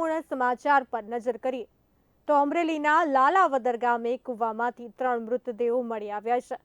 મહત્વપૂર્ણ સમાચાર પર નજર કરીએ. તો અમરેલીના લાલાવદર ગામે કૂવામાંથી ત્રણ મૃતદેહો મળી આવ્યા છે.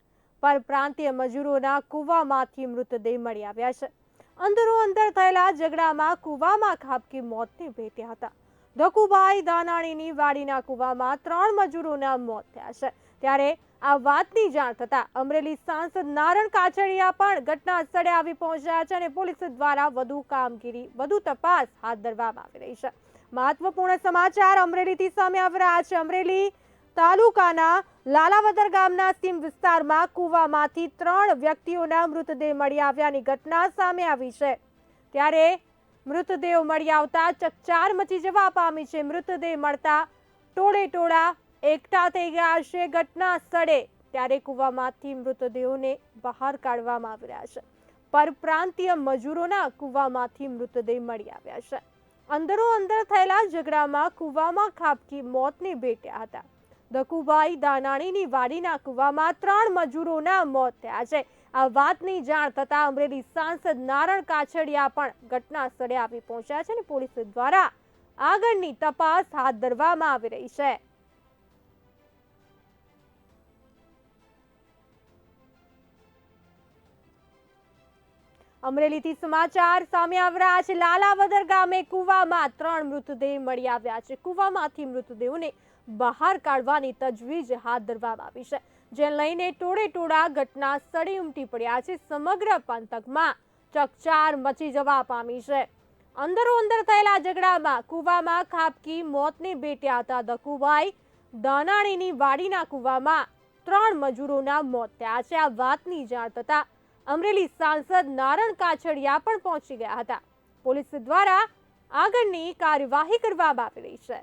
પરપ્રાંતીય મજૂરોના કૂવામાંથી મૃતદેહ મળી આવ્યા છે. અંદરો અંદર થયેલા ઝઘડામાં કૂવામાં ખાબકી મોતને ભેટ્યા હતા. ધકુભાઈ દાનાણીની વાડીના કૂવામાં ત્રણ મજૂરોના મોત થયા છે. ત્યારે આ વાતની જાણ થતા અમરેલી સાંસદ નારણ કાછડિયા પણ ઘટના સ્થળે આવી પહોંચ્યા છે અને પોલીસ દ્વારા વધુ કામગીરી, વધુ તપાસ હાથ ધરવામાં આવી રહી છે. મહત્વપૂર્ણ સમાચાર અમરેલીથી સામે આવી રહ્યા છે. અમરેલી તાલુકાના લાલાવદર ગામના સીમ વિસ્તારમાં કૂવામાંથી ત્રણ વ્યક્તિઓના મૃતદેહ મળી આવ્યાની ઘટના સામે આવી છે. ત્યારે મૃતદેહો મળી આવતા ચકચાર મચી જવા પામી છે. મૃતદેહ મળતા ટોળે ટોળા એકઠા થઈ ગયા છે ઘટના સ્થળે. ત્યારે કૂવામાંથી મૃતદેહોને બહાર કાઢવામાં આવી રહ્યા છે. પરપ્રાંતીય મજૂરોના કૂવામાંથી મૃતદેહ મળી આવ્યા છે. અંદરો અંદર થયેલા ઝઘડામાં કૂવામાં ખાબકી મોતને ભેટ્યા હતા. દકુભાઈ દાનાણીની વાડીના કૂવામાં ત્રણ મજૂરોના મોત થયા છે. આ વાતની જાણ થતા અમરેલી સાંસદ નારણ કાછડિયા પણ ઘટના સ્થળે આવી પહોંચ્યા છે અને પોલીસ દ્વારા આગળની તપાસ હાથ ધરવામાં આવી રહી છે. અમરેલીથી સમાચાર સામે આવ્યા છે. લાલાવદર ગામે કૂવામાં ત્રણ મૃતદેહ મળી આવ્યા છે. કૂવામાંથી મૃતદેહોને બહાર કાઢવાની તજવીજ હાથ ધરવામાં આવી છે. જે લઈને ટોળે ટોળા ઘટના સ્થળે ઉમટી પડ્યા છે. સમગ્ર પંથકમાં ચકચાર મચી જવા પામી છે. અંદરો અંદર થયેલા ઝઘડામાં કૂવામાં ખાબકી, મોતને ભેટ્યા હતા દકુભાઈ. દાનાણીની વાડીના કૂવામાં ત્રણ મજૂરોના મોત થયા છે. આ વાતની જાણ થતા અમરેલી સાંસદ નારણ કાછડિયા પણ પહોંચી ગયા હતા. પોલીસ દ્વારા આગળની કાર્યવાહી કરવામાં આવી રહી છે.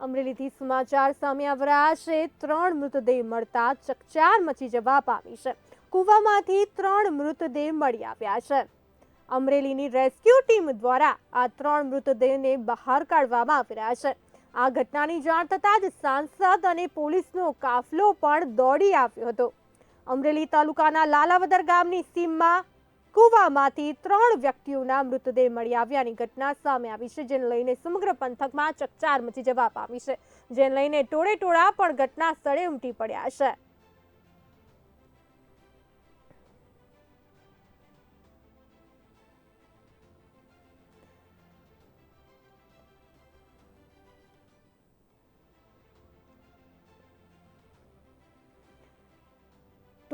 અમરેલીથી સમાચાર સામે આવ્યા છે. ત્રણ મૃતદેહ મળતા ચકચાર મચી જવા પામી છે. કૂવામાંથી ત્રણ મૃતદેહ મળી આવ્યા છે. અમરેલીની રેસ્ક્યુ ટીમ દ્વારા આ ત્રણ મૃતદેહને બહાર કાઢવામાં આવી રહ્યા છે. આ ઘટનાની જાણ થતાં જ સાંસદ અને પોલીસનો કાફલો પણ દોડી આવ્યો હતો. અમરેલી તાલુકાના લાલાવદર ગામની સીમમાં કૂવામાંથી ત્રણ વ્યક્તિઓના મૃતદેહ મળી આવ્યાની ઘટના સામે આવી છે, જેને લઈને સમગ્ર પંથકમાં ચકચાર મચી જવા પામી છે, જેને લઈને ટોળે ટોળા પણ ઘટના સ્થળે ઉમટી પડ્યા છે.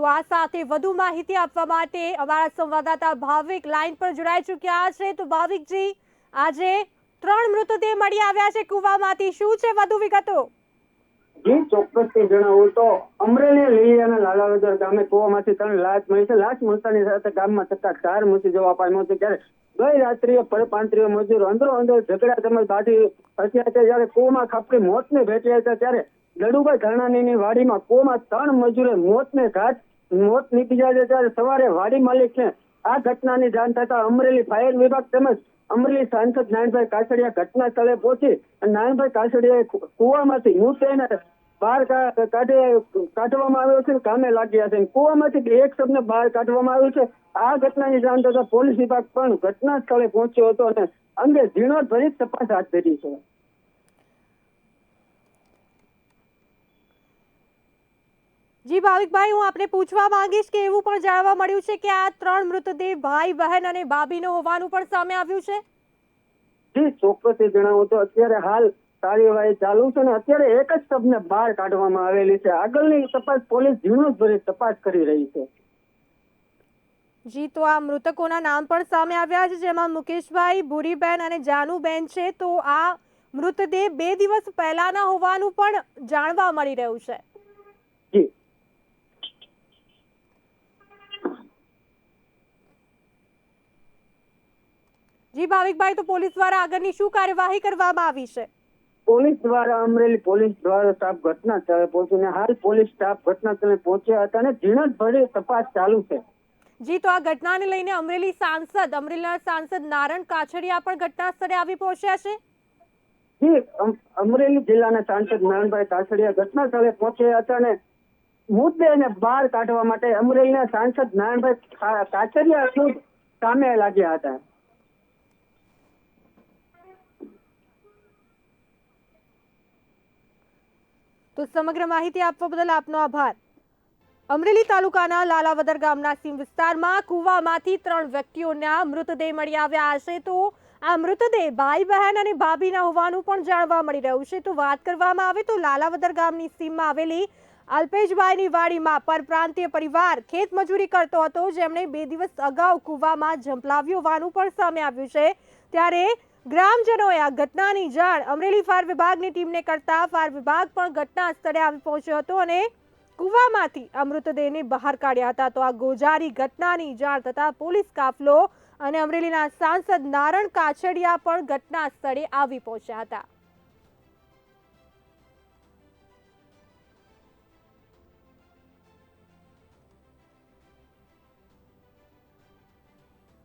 તો આ સાથે વધુ માહિતી આપવા માટે અમારા સંવાદદાતા ભાવિક લાઈન પર જોડાઈ ચૂક્યા છે. તો ભાવિકજી, આજે ત્રણ મૃતદેહ મળી આવ્યા છે કુવામાંથી. શું છે વધુ વિગતો? જી ચોક્કસથી જણાવું તો અમરેલી લીલિયાના લાલાવદર ગામે કુવામાંથી ત્રણ લાશ મળી છે. લાશ મળતાની સાથે ગામમાં થતા ચાર મચી જવા પામ્યો છે. ત્યારે ગઈ રાત્રિએ પરપ્રાંતીય મજૂરો અંદરો અંદર ઝઘડા તેમજ બાજી હત્યા છે જ્યારે કુવામાં ખાપકી મોતને ભેટ્યા હતા. ત્યારે લડુભાઈ ધરણાની વાડીમાં કુવામાં ત્રણ મજૂરે મોતને ઘાટ મોત નીપજ્યા છે ત્યારે સવારે વાડી માલિકને આ ઘટનાની જાણ થતા અમરેલી ફાયર વિભાગ તેમજ અમરેલી સાંસદ નારાયણભાઈ કાછડિયા ઘટના સ્થળે પહોંચી અને નારાયણભાઈ કાછડિયાએ કુવામાંથી મૃતદેહને બહાર કાઢવામાં આવ્યો છે, કામે લાગ્યા છે. કુવામાંથી એક શબને બહાર કાઢવામાં આવ્યો છે. આ ઘટનાની જાણ થતા પોલીસ વિભાગ પણ ઘટના સ્થળે પહોંચ્યો હતો અને અંગે ઝીણવટભરી તપાસ હાથ ધરી છે. જી ભાવિકભાઈ હું આપને પૂછવા માંગીશ કે એવું પણ જાણવા મળ્યું છે કે આ ત્રણ મૃતદેહ ભાઈ બહેન અને ભાભીનો હોવાનું પણ સામે આવ્યું છે? જી ચોક્કસ જણાવું તો અત્યારે હાલ કાર્યવાહી ચાલુ છે અને અત્યારે એક જ શબને બહાર કાઢવામાં આવેલી છે. આગળની તપાસ પોલીસ ઝીણવટભરી તપાસ કરી રહી છે. જી તો આ મૃતકોના નામ પણ સામે આવ્યા છે જેમાં મુકેશભાઈ ભૂરીબેન અને જાનુબેન છે. તો આ મૃતદેહ બે દિવસ પહેલાના હોવાનું પણ જાણવા મળી રહ્યું છે. જી જી ભાવિકભાઈ તો પોલીસ દ્વારા આગળની શું કાર્યવાહી કરવામાં આવી છે? પોલીસ દ્વારા અમરેલી પોલીસ દ્વારા સ્ટાફ ઘટના સ્થળે પહોંચીને હાલ પોલીસ સ્ટાફ ઘટના સ્થળે પહોંચ્યા હતા અને ઝીણવટભરી તપાસ ચાલુ છે. જી તો આ ઘટનાને લઈને અમરેલી સાંસદ અમરેલીના સાંસદ નારણ કાછડિયા પણ ઘટના સ્થળે આવી પહોંચ્યા છે? જી અમ- અમરેલી જિલ્લાના સાંસદ નારણભાઈ કાછડિયા ઘટના સ્થળે પહોંચ્યા હતા અને મૃતદેહને બહાર કાઢવા માટે અમરેલીના સાંસદ નારાયણભાઈ કાછડિયા સામે લાગ્યા હતા. તો સમગ્ર માહિતી આપવા બદલ આપનો આભાર. અમરેલી તાલુકાના લાલાવદર ગામના સીમ વિસ્તારમાં કૂવામાંથી ત્રણ વ્યક્તિઓના મૃતદેહ મળી આવ્યા હશે તો આ મૃતદેહ ભાઈ બહેન અને ભાભીના હોવાનું પણ જાણવા મળી રહ્યું છે. તો વાત કરવામાં આવે તો લાલાવદર ગામની સીમમાં આવેલી અલ્પેશભાઈની વાડીમાં પરપ્રાંતીય પરિવાર ખેત મજૂરી કરતો હતો. જેમણે બે દિવસ અગાઉ કૂવામાં ઝંપલાવ્યું હોવાનું પણ સામે આવ્યું છે. ત્યારે ગ્રામજનોએ આ ઘટનાની જાણ અમરેલી ફાયર વિભાગની ટીમને કરતા ફાયર વિભાગ પણ ઘટના સ્થળે આવી પહોંચ્યો હતો અને કૂવામાંથી મૃતદેહને બહાર કાઢ્યા હતા. તો આ ગોજારી ઘટનાની જાણ થતાં પોલીસ કાફલો અને અમરેલીના સાંસદ નારણ કાછડિયા પણ ઘટના સ્થળે આવી પહોંચ્યા હતા.